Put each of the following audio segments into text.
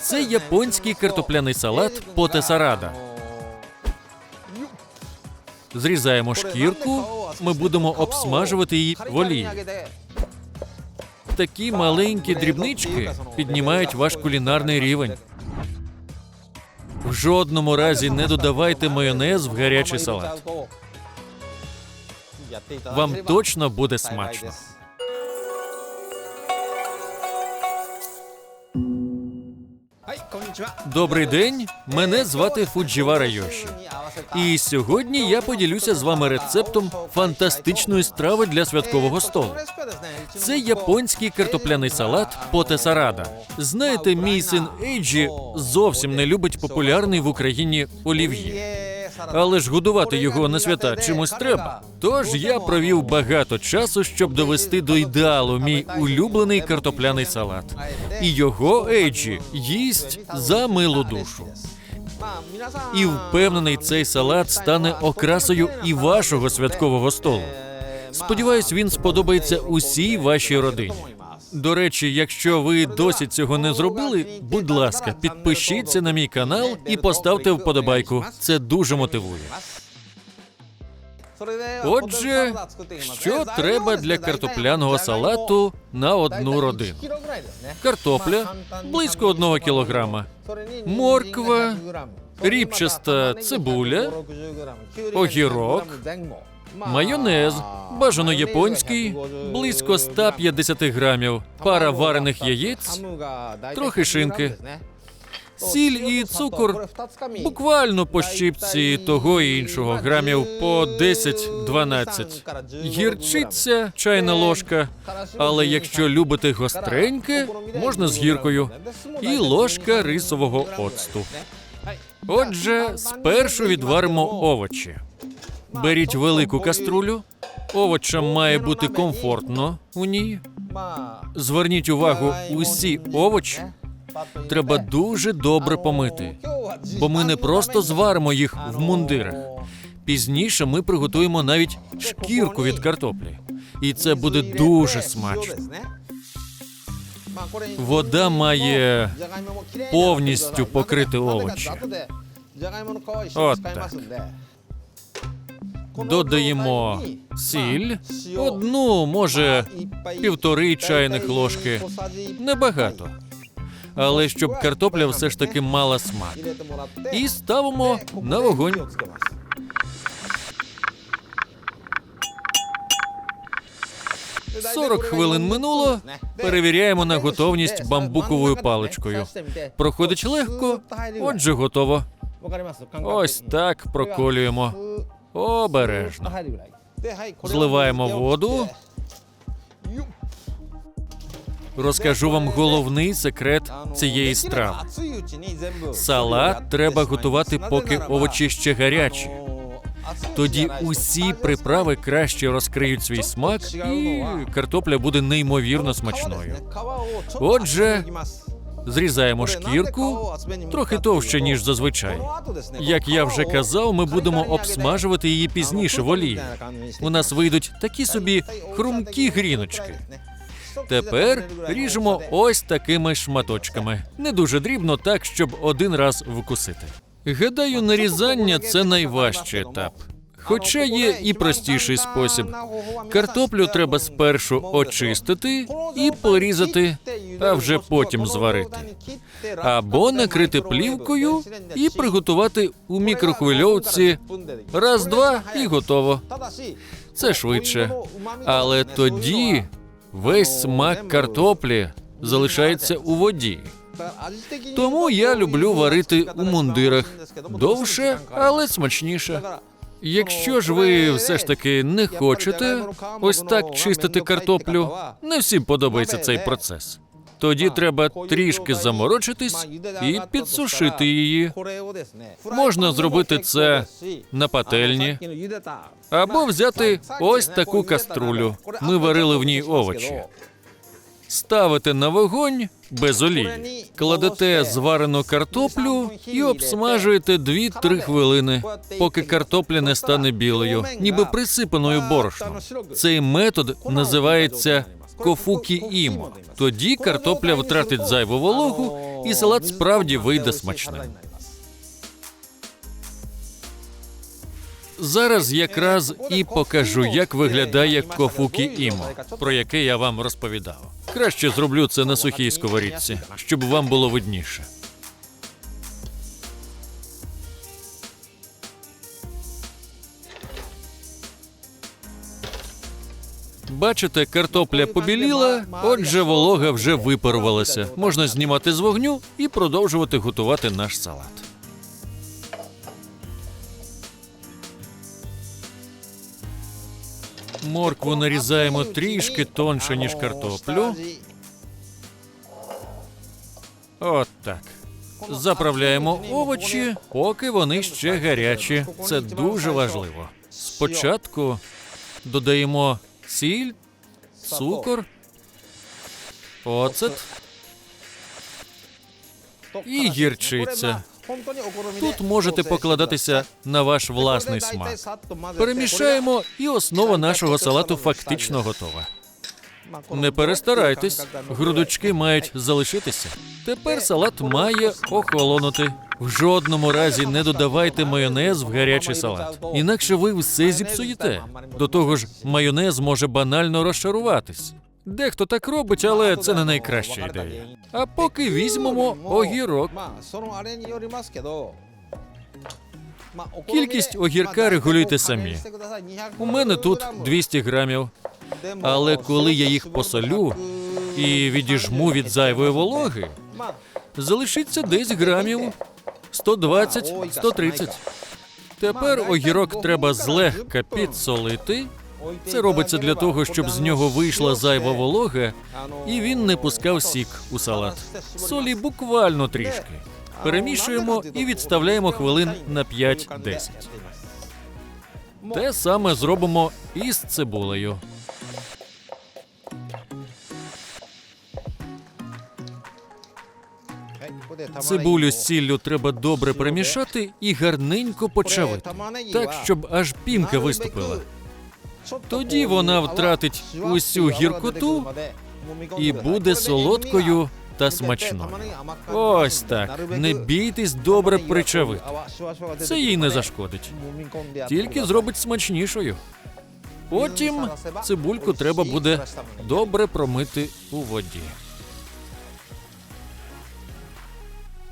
Це японський картопляний салат потесарада. Зрізаємо шкірку. Ми будемо обсмажувати її в олії. Такі маленькі дрібнички піднімають ваш кулінарний рівень. В жодному разі не додавайте майонез в гарячий салат. Вам точно буде смачно. Добрий день, мене звати Фуджівара Йоші. І сьогодні я поділюся з вами рецептом фантастичної страви для святкового столу. Це японський картопляний салат потесарада. Знаєте, мій син Ейджі зовсім не любить популярний в Україні олів'є. Але ж годувати його на свята чимось треба. Тож я провів багато часу, щоб довести до ідеалу мій улюблений картопляний салат. І його Ейджі їсть за милу душу. І впевнений, цей салат стане окрасою і вашого святкового столу. Сподіваюсь, він сподобається усій вашій родині. До речі, якщо ви досі цього не зробили, будь ласка, підпишіться на мій канал і поставте вподобайку. Це дуже мотивує. Отже, що треба для картопляного салату на одну родину? Картопля близько одного кілограма, морква, ріпчаста цибуля, огірок, майонез, бажано японський, близько 150 грамів, пара варених яєць, трохи шинки, сіль і цукор буквально по щіпці того і іншого, грамів по 10-12. Гірчиця, чайна ложка. Але якщо любите гостреньке, можна з гіркою. І ложка рисового оцту. Отже, спершу відваримо овочі. Беріть велику каструлю. Овочам має бути комфортно у ній. Зверніть увагу, усі овочі треба дуже добре помити, бо ми не просто зваримо їх в мундирах. Пізніше ми приготуємо навіть шкірку від картоплі, і це буде дуже смачно. Вода має повністю покрити овочі. От так. Додаємо сіль, одну, може, півтори чайних ложки. Небагато. Але щоб картопля все ж таки мала смак. І ставимо на вогонь. Сорок хвилин минуло. Перевіряємо на готовність бамбуковою паличкою. Проходить легко, отже, готово. Ось так проколюємо. Обережно. Зливаємо воду. Розкажу вам головний секрет цієї страви. Салат треба готувати, поки овочі ще гарячі. Тоді усі приправи краще розкриють свій смак, і картопля буде неймовірно смачною. Отже, зрізаємо шкірку трохи товще, ніж зазвичай. Як я вже казав, ми будемо обсмажувати її пізніше в олії. У нас вийдуть такі собі хрумкі гріночки. Тепер ріжемо ось такими шматочками. Не дуже дрібно, так щоб один раз вкусити. Гадаю, нарізання це найважчий етап. Хоча є і простіший спосіб. Картоплю треба спершу очистити і порізати, а вже потім зварити. Або накрити плівкою і приготувати у мікрохвильовці раз-два і готово. Це швидше. Але тоді весь смак картоплі залишається у воді. Тому я люблю варити у мундирах довше, але смачніше. Якщо ж ви все ж таки не хочете ось так чистити картоплю, не всім подобається цей процес. Тоді треба трішки заморочитись і підсушити її. Можна зробити це на пательні або взяти ось таку каструлю. Ми варили в ній овочі. Ставите на вогонь без олії, кладете зварену картоплю і обсмажуєте 2-3 хвилини, поки картопля не стане білою, ніби присипаною борошном. Цей метод називається кофукі імо. Тоді картопля втратить зайву вологу, і салат справді вийде смачним. Зараз якраз і покажу, як виглядає кофукі імо, про яке я вам розповідав. Краще зроблю це на сухій сковорідці, щоб вам було видніше. Бачите, картопля побіліла, отже, волога вже випарувалася. Можна знімати з вогню і продовжувати готувати наш салат. Моркву нарізаємо трішки тонше, ніж картоплю. От так. Заправляємо овочі, поки вони ще гарячі. Це дуже важливо. Спочатку додаємо сіль, цукор, оцет і гірчиця. Тут можете покладатися на ваш власний смак. Перемішаємо, і основа нашого салату фактично готова. Не перестарайтесь, грудочки мають залишитися. Тепер салат має охолонути. В жодному разі не додавайте майонез в гарячий салат. Інакше ви все зіпсуєте. До того ж, майонез може банально розчаруватись. Дехто так робить, але це не найкраща ідея. А поки візьмемо огірок. Кількість огірка регулюйте самі. У мене тут 200 грамів. Але коли я їх посолю і відіжму від зайвої вологи, залишиться десь грамів 120-130. Тепер огірок треба злегка підсолити. Це робиться для того, щоб з нього вийшла зайва волога, і він не пускав сік у салат. Солі буквально трішки. Перемішуємо і відставляємо хвилин на 5-10. Те саме зробимо і з цибулею. Цибулю з сіллю треба добре перемішати і гарненько почавити, так щоб аж пінка виступила. Тоді вона втратить усю гіркоту і буде солодкою та смачною. Ось так. Не бійтесь добре причавити. Це їй не зашкодить. Тільки зробить смачнішою. Потім цибульку треба буде добре промити у воді.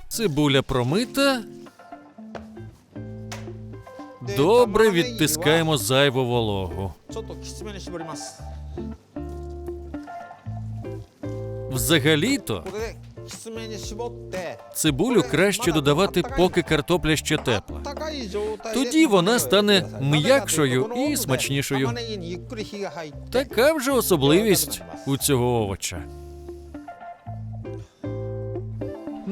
Цибуля промита. Добре відтискаємо зайву вологу. Взагалі-то цибулю краще додавати, поки картопля ще тепла. Тоді вона стане м'якшою і смачнішою. Така вже особливість у цього овоча.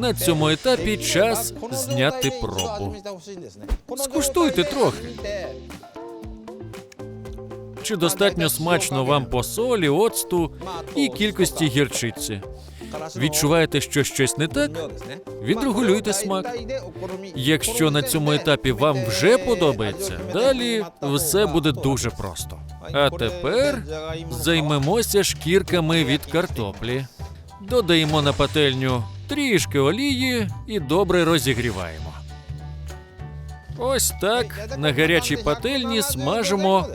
На цьому етапі час зняти пробу. Скуштуйте трохи. Чи достатньо смачно вам по солі, оцту і кількості гірчиці? Відчуваєте, що щось не так? Відрегулюйте смак. Якщо на цьому етапі вам вже подобається, далі все буде дуже просто. А тепер займемося шкірками від картоплі. Додаємо на пательню трішки олії і добре розігріваємо. Ось так на гарячій пательні смажимо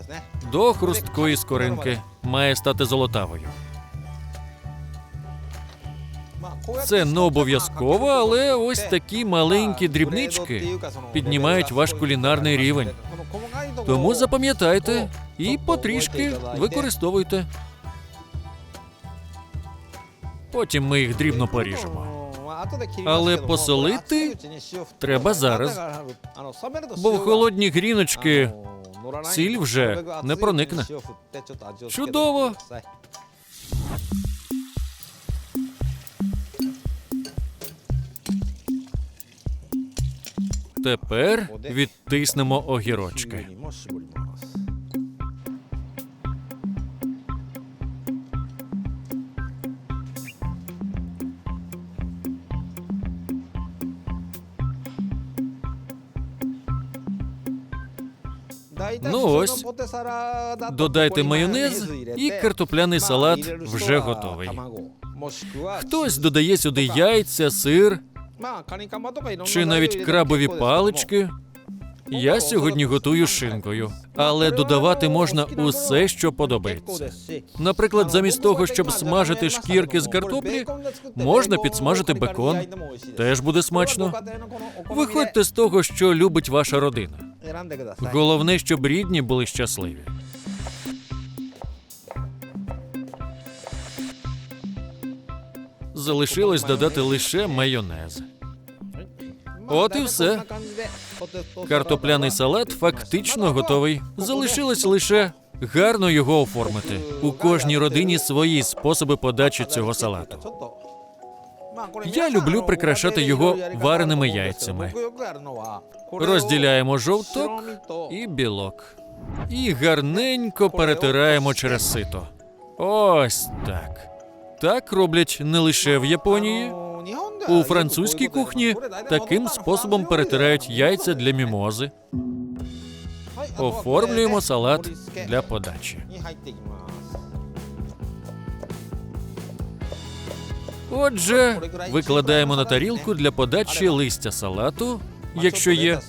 до хрусткої скоринки. Має стати золотавою. Це не обов'язково, але ось такі маленькі дрібнички піднімають ваш кулінарний рівень. Тому запам'ятайте і потрішки використовуйте. Потім ми їх дрібно поріжемо. Але посолити треба зараз, Бо в холодні гріночки сіль вже не проникне. Чудово. Тепер відтиснемо огірочки. Ну ось, додайте майонез, і картопляний салат вже готовий. Хтось додає сюди яйця, сир чи навіть крабові палички. Я сьогодні готую шинкою, але додавати можна усе, що подобається. Наприклад, замість того, щоб смажити шкірки з картоплі, можна підсмажити бекон. Теж буде смачно. Виходьте з того, що любить ваша родина. Головне, щоб рідні були щасливі. Залишилось додати лише майонез. От і все. Картопляний салат фактично готовий. Залишилось лише гарно його оформити. У кожній родині свої способи подачі цього салату. Я люблю прикрашати його вареними яйцями. Розділяємо жовток і білок. І гарненько перетираємо через сито. Ось так. Так роблять не лише в Японії. У французькій кухні таким способом перетирають яйця для мімози. Оформлюємо салат для подачі. Отже, викладаємо на тарілку для подачі листя салату, якщо є.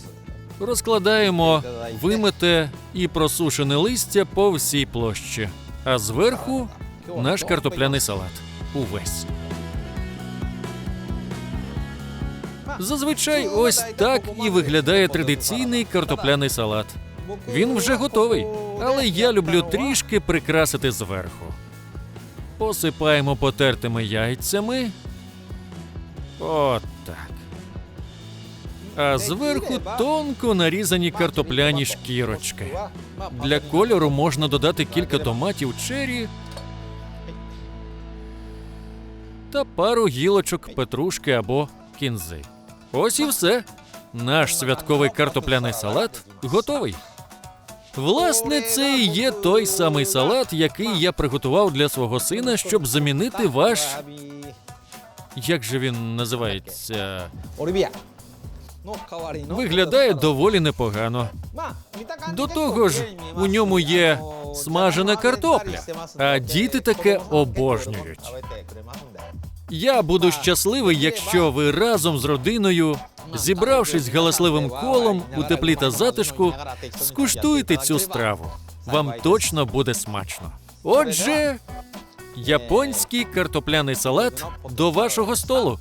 Розкладаємо вимите і просушене листя по всій площі, а зверху наш картопляний салат. Увесь. Зазвичай ось так і виглядає традиційний картопляний салат. Він вже готовий, але я люблю трішки прикрасити зверху. Посипаємо потертими яйцями. От так. А зверху тонко нарізані картопляні шкірочки. Для кольору можна додати кілька томатів чері та пару гілочок петрушки або кінзи. Ось і все. Наш святковий картопляний салат готовий. Власне, це і є той самий салат, який я приготував для свого сина, щоб замінити ваш. Як же він називається? Виглядає доволі непогано. До того ж, у ньому є смажена картопля. А діти таке обожнюють. Я буду щасливий, якщо ви разом з родиною, зібравшись галасливим колом у теплі та затишку, скуштуєте цю страву. Вам точно буде смачно. Отже, японський картопляний салат до вашого столу.